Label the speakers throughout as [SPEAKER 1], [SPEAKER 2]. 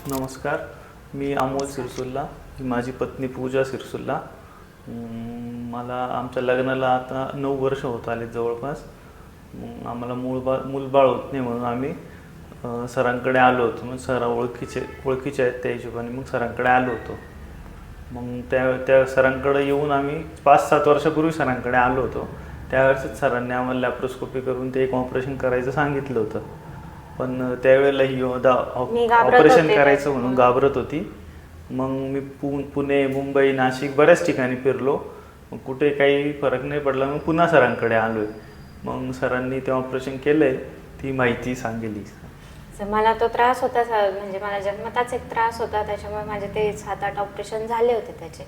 [SPEAKER 1] नमस्कार. मी अमोल सिरसुल्ला. ही माझी पत्नी पूजा सिरसुल्ला. मला आमच्या लग्नाला आता नऊ वर्ष होत आले जवळपास. मग आम्हाला मूळ बा मूलबाळ होत नाही म्हणून आम्ही सरांकडे आलो होतो. मग सर ओळखीचे ओळखीचे आहेत त्या हिशोबाने मग सरांकडे आलो होतो. मग त्या त्या सरांकडे येऊन आम्ही पाच सात वर्षापूर्वी सरांकडे आलो होतो. त्यावेळेसच सरांनी आम्हाला लॅप्रोस्कोपी करून ते एक ऑपरेशन करायचं सांगितलं होतं. पण त्यावेळेला ही
[SPEAKER 2] मी घाबरत
[SPEAKER 1] ऑपरेशन
[SPEAKER 2] होते.
[SPEAKER 1] करायचं म्हणून घाबरत होती. मग मी पु पुणे मुंबई नाशिक बऱ्याच ठिकाणी फिरलो. मग कुठे काही फरक नाही पडला. मग पुन्हा सरांकडे आलोय. मग सरांनी ते ऑपरेशन केलंय. ती माहिती सांगितली
[SPEAKER 2] तर मला तो त्रास होता सा- म्हणजे मला जन्मताच एक त्रास होता. त्याच्यामुळे माझे ते सात आठ ऑपरेशन झाले होते त्याचे.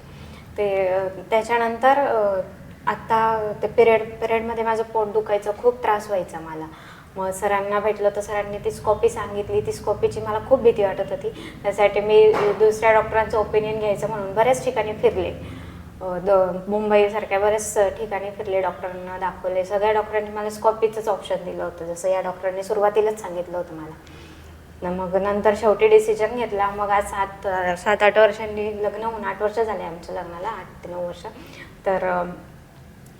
[SPEAKER 2] ते अं, त्याच्यानंतर अं, आत्ता ते पिरियड पिरियडमध्ये माझं पोट दुखायचं खूप त्रास व्हायचा मला. मग सरांना भेटलं तर सरांनी ती स्कॉपी सांगितली. ती स्कॉपीची मला खूप भीती वाटत होती. त्यासाठी मी दुसऱ्या डॉक्टरांचं ओपिनियन घ्यायचं म्हणून बऱ्याच ठिकाणी फिरले. द मुंबईसारख्या बऱ्याच ठिकाणी फिरले डॉक्टरांना दाखवले. सगळ्या डॉक्टरांनी मला स्कॉपीचंच ऑप्शन दिलं होतं. जसं या डॉक्टरांनी सुरुवातीलाच सांगितलं होतं मला. मग नंतर शेवटी डिसिजन घेतला. मग आज सात सात आठ वर्षांनी लग्न होऊन आठ वर्ष झाले आमच्या लग्नाला आठ ते नऊ वर्ष. तर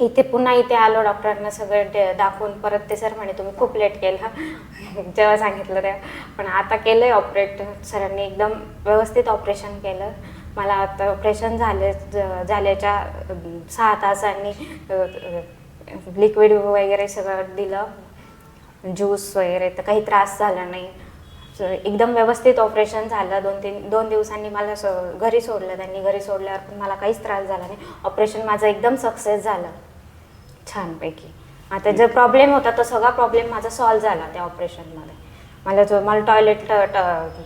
[SPEAKER 2] इथे पुन्हा इथे आलो डॉक्टरांना सगळं डे दाखवून परत ते सर म्हणे तुम्ही खूप लेट केला. जेव्हा सांगितलं तेव्हा. पण आता केलं आहे ऑपरेट सरांनी एकदम व्यवस्थित ऑपरेशन केलं. मला आता ऑपरेशन झाले ज- झाल्याच्या अं, सहा तासांनी लिक्विड वगैरे सगळं दिलं. ज्यूस वगैरे तर काही त्रास झाला नाही. एकदम व्यवस्थित ऑपरेशन झालं. दोन तीन दोन दिवसांनी मला सो घरी सोडलं त्यांनी. घरी सोडल्यावर पण मला काहीच त्रास झाला नाही. ऑपरेशन माझं एकदम सक्सेस झालं. छानपैकी. आता जो प्रॉब्लेम होता तो सगळा प्रॉब्लेम माझा सॉल्व झाला त्या ऑपरेशनमध्ये मला जो मला टॉयलेट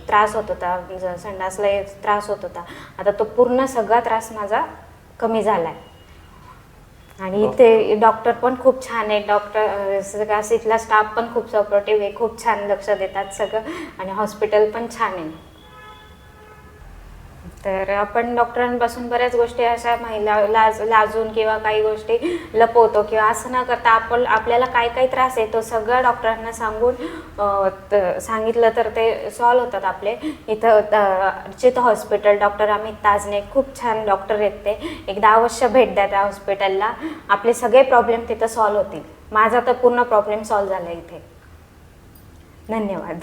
[SPEAKER 2] त्रास होत होता. संडासला त्रास होत होता. आता तो पूर्ण सगळा त्रास माझा कमी झाला आहे आणि इथे डॉक्टर पण खूप छान आहे डॉक्टर सगळा इथला स्टाफ पण खूप सपोर्टिव्ह आहे. खूप छान लक्ष देतात सगळं. आणि हॉस्पिटल पण छान आहे. तर आपण डॉक्टरांपासून बऱ्याच गोष्टी अशा महिला लाज लाजून किंवा काही गोष्टी लपवतो किंवा असं न करता आपण आपल्याला काय काय त्रास आहे तो सगळं डॉक्टरांना सांगून सांगितलं तर ते सॉल्व होतात आपले. इथं त- चित हॉस्पिटल डॉक्टर अमित ताजने खूप छान डॉक्टर आहेत ते. एकदा अवश्य भेट द्या त्या हॉस्पिटलला आपले सगळे प्रॉब्लेम तिथं सॉल्व होतील. माझा तर पूर्ण प्रॉब्लेम सॉल्व झाला इथे. धन्यवाद.